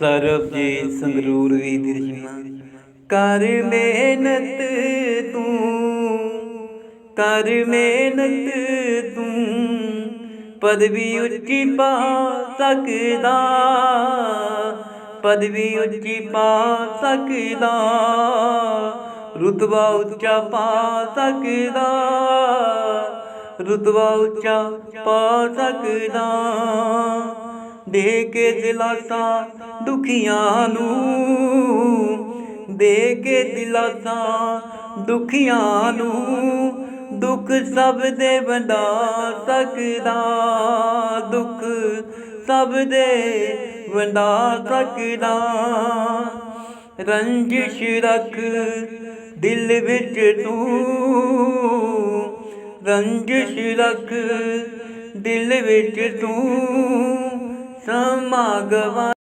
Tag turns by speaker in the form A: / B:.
A: ਸਰਬਜੀਤ ਸੰਗਰੂਰ ਵੀ ਦਿਰਸ਼ਨਾ ਕਰ ਮਿਹਨਤ ਤੂੰ, ਕਰ ਮਿਹਨਤ ਤੂੰ, ਪਦਵੀ ਉੱਚੀ ਪਾ ਸਕਦਾ, ਪਦਵੀ ਉੱਚੀ ਪਾ ਸਕਦਾ, ਰੁਤਬਾ ਉੱਚਾ ਪਾ ਸਕਦਾ, ਰੁਤਬਾ ਉੱਚਾ ਪਾ ਸਕਦਾ। ਦੇ ਕੇ ਦਿਲਾਸਾ ਦੁਖੀਆਂ ਨੂੰ ਦੇ ਕੇ ਦਿਲਾਸਾ ਦੁਖੀਆਂ ਨੂੰ, ਦੁੱਖ ਸਭ ਦੇ ਵੰਡਾ ਸਕਦਾ, ਦੁੱਖ ਸਭ ਦੇ ਵੰਡਾ ਸਕਦਾ। ਰੰਜਿਸ਼ ਰੱਖ ਦਿਲ ਵਿੱਚ ਤੂੰ, ਰੰਜਿਸ਼ ਰੱਖ ਦਿਲ ਵਿੱਚ ਤੂੰ। 什么个嘛？